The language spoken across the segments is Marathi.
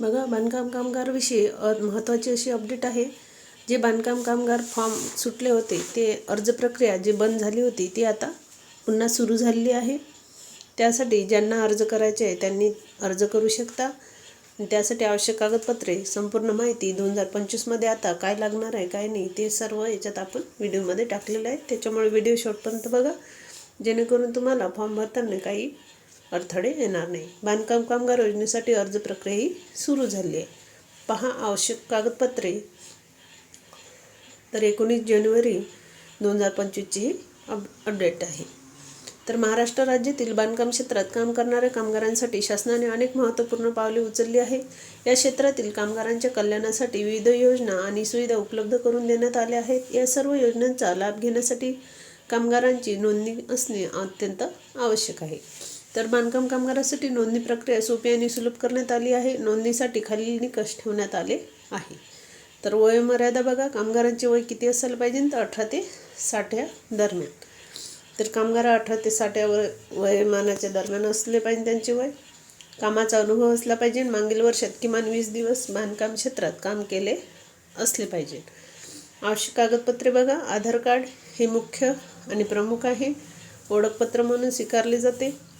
बघा बांधकाम कामगारविषयी अ महत्त्वाची अशी अपडेट आहे. जे बांधकाम कामगार फॉर्म सुटले होते ते अर्ज प्रक्रिया जी बंद झाली होती ती आता पुन्हा सुरू झालेली आहे. त्यासाठी ज्यांना अर्ज करायचे आहे त्यांनी अर्ज करू शकता. त्यासाठी आवश्यक कागदपत्रे संपूर्ण माहिती दोन हजार पंचवीसमध्ये आता काय लागणार आहे काय नाही ते सर्व याच्यात आपण व्हिडिओमध्ये टाकलेलं आहे. त्याच्यामुळे व्हिडिओ शॉर्टपर्यंत बघा. जेणेकरून तुम्हाला फॉर्म भरताना काही अडथळे येणार नाही. बांधकाम कामगार योजनेसाठी अर्ज प्रक्रिया ही सुरू झाली आहे. पहा आवश्यक कागदपत्रे. तर एकोणीस जानेवारी दोन हजार पंचवीसची ही अप अपडेट आहे. तर महाराष्ट्र राज्यातील बांधकाम क्षेत्रात काम करणाऱ्या कामगारांसाठी शासनाने अनेक महत्त्वपूर्ण पावले उचलली आहे या क्षेत्रातील कामगारांच्या कल्याणासाठी विविध योजना आणि सुविधा उपलब्ध करून देण्यात आल्या आहेत. या सर्व योजनांचा लाभ घेण्यासाठी कामगारांची नोंदणी असणे अत्यंत आवश्यक आहे. तर बांधकाम कामगारासाठी नोंदणी प्रक्रिया सोपी आणि सुलभ करण्यात आली आहे. नोंदणीसाठी खालील निकष ठेवण्यात आले आहे. तर वयोमर्यादा बघा कामगारांचे वय किती असायला पाहिजे? तर अठरा ते साठ या दरम्यान. तर कामगार अठरा ते साठ या वय वयोमानाच्या दरम्यान असले पाहिजे त्यांचे वय. कामाचा अनुभव असला पाहिजे. मागील वर्षात किमान वीस दिवस बांधकाम क्षेत्रात काम केले असले पाहिजे. आवश्यक कागदपत्रे बघा. आधार कार्ड हे मुख्य आणि प्रमुख आहे. ओळखपत्र म्हणून स्वीकारले जाते.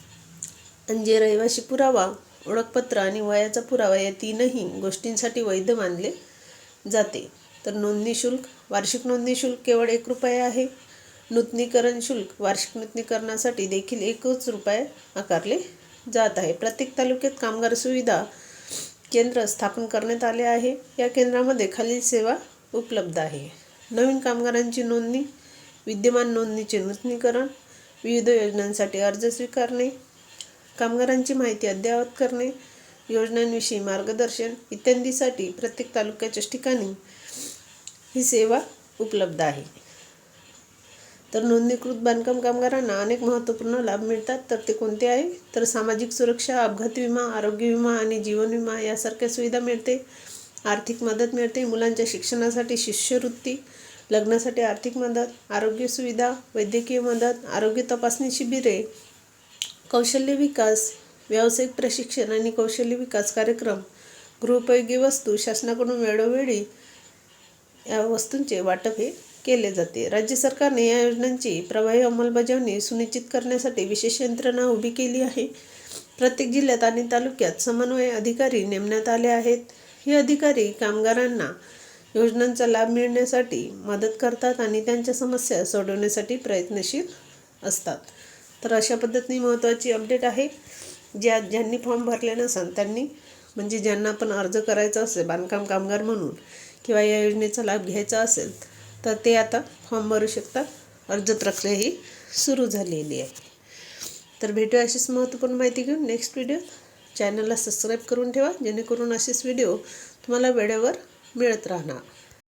म्हणजे रहिवाशी रहिवासी पुरावा ओळखपत्र आणि वयाचा पुरावा या तीनही गोष्टींसाठी वैध मानले जाते. तर नोंदणी शुल्क वार्षिक नोंदणी शुल्क केवळ एक रुपये आहे. नूतनीकरण शुल्क वार्षिक नूतनीकरणासाठी देखील एकच रुपये आकारले जात आहे. प्रत्येक तालुक्यात कामगार सुविधा केंद्र स्थापन करण्यात आले आहे. या केंद्रामध्ये खालील सेवा उपलब्ध आहे. नवीन कामगारांची नोंदणी विद्यमान नोंदणीचे नूतनीकरण विविध योजनांसाठी अर्ज स्वीकारणे कामगारांची माहिती अद्ययावत करणे योजनांविषयी मार्गदर्शन इत्यादीसाठी प्रत्येक तालुक्याच्या ठिकाणी ही सेवा उपलब्ध आहे. तर नोंदणीकृत बांधकाम कामगारांना अनेक महत्त्वपूर्ण लाभ मिळतात. तर ते कोणते आहे? तर सामाजिक सुरक्षा अपघात विमा आरोग्य विमा आणि जीवन विमा यासारख्या सुविधा मिळते. आर्थिक मदत मिळते. मुलांच्या शिक्षणासाठी शिष्यवृत्ती लग्नासाठी आर्थिक मदत आरोग्य सुविधा वैद्यकीय मदत आरोग्य तपासणी शिबिरे कौशल्य विकास व्यावसायिक प्रशिक्षण आणि कौशल्य विकास कार्यक्रम गृहोपयोगी वस्तू शासनाकडून वेळोवेळी या वस्तूंचे वाटप हे केले जाते. राज्य सरकारने या योजनांची प्रभावी अंमलबजावणी सुनिश्चित करण्यासाठी विशेष यंत्रणा उभी केली आहे. प्रत्येक जिल्ह्यात आणि तालुक्यात समन्वय अधिकारी नेमण्यात आले आहेत. हे अधिकारी कामगारांना योजनांचा लाभ मिळण्यासाठी मदत करतात आणि त्यांच्या समस्या सोडवण्यासाठी प्रयत्नशील असतात. तर अशा पद्धतीने महत्त्वाची अपडेट आहे. ज्या ज्यांनी फॉर्म भरले नसेल त्यांनी म्हणजे ज्यांना पण अर्ज करायचा असेल बांधकाम कामगार म्हणून किंवा या योजनेचा लाभ घ्यायचा असेल तर ते आता फॉर्म भरू शकतात. अर्ज प्रक्रिया ही सुरू झालेली आहे. तर भेटूया अशीच महत्त्वपूर्ण माहिती घेऊन नेक्स्ट व्हिडिओ चॅनलला सबस्क्राईब करून ठेवा जेणेकरून असेच व्हिडिओ तुम्हाला वेळेवर मिळत राहणार.